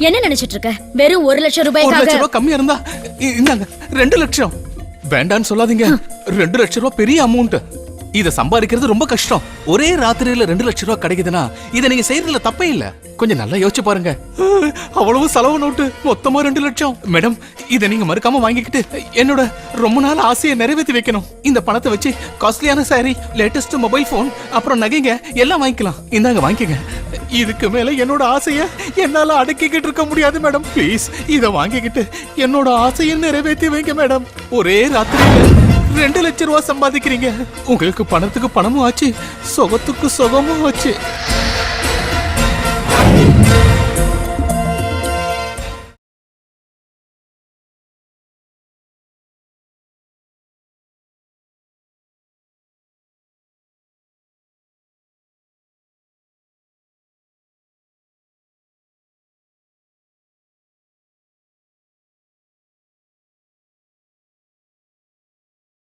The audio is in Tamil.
என்ன நினைச்சிட்டு இருக்க? வெறும் ஒரு லட்சம் ரூபாய்க்காக ரூபாய் கம்மியா இருந்தா இ- இந்தாங்க ரெண்டு லட்சம். வேண்டான்னு சொல்லாதீங்க. ரெண்டு லட்சம் ரூபாய் பெரிய அமௌண்ட் இத சம்பாதிக்கிறது ரொம்ப கஷ்டம். ஒரே ராத்திரியில ரெண்டு லட்சம் ரூபாய் கிடைக்குதுன்னா இத நீங்க செய்யறதுல தப்பே இல்ல. கொஞ்சம் நல்லா யோசிச்சு பாருங்க. அவ்வளவு செலவு நோட்டு மொத்தமா ரெண்டு லட்சம். மேடம் இத நீங்க மறுக்காம வாங்கிக்கிட்டு என்னோட ரொம்ப நாள் ஆசையை நிறைவேற்றி வைக்கணும். இந்த பணத்தை வச்சு காஸ்ட்லியான சாரி லேட்டஸ்ட் மொபைல் போன் அப்புறம் நகைங்க எல்லாம் வாங்கிக்கலாம். இந்தாங்க வாங்கிக்கங்க. இதுக்கு மேல என்னோட ஆசைய என்னால அடக்கிக்கிட்டு இருக்க முடியாது மேடம். ப்ளீஸ் இத வாங்கிக்கிட்டு என்னோட ஆசையை நிறைவேற்றி வைங்க மேடம். ஒரே ராத்திரியில ரெண்டு லட்சம் ரூபா சம்பாதிக்கிறீங்க. உங்களுக்கு பணத்துக்கு பணமும் ஆச்சு சுகத்துக்கு சுகமும் ஆச்சு.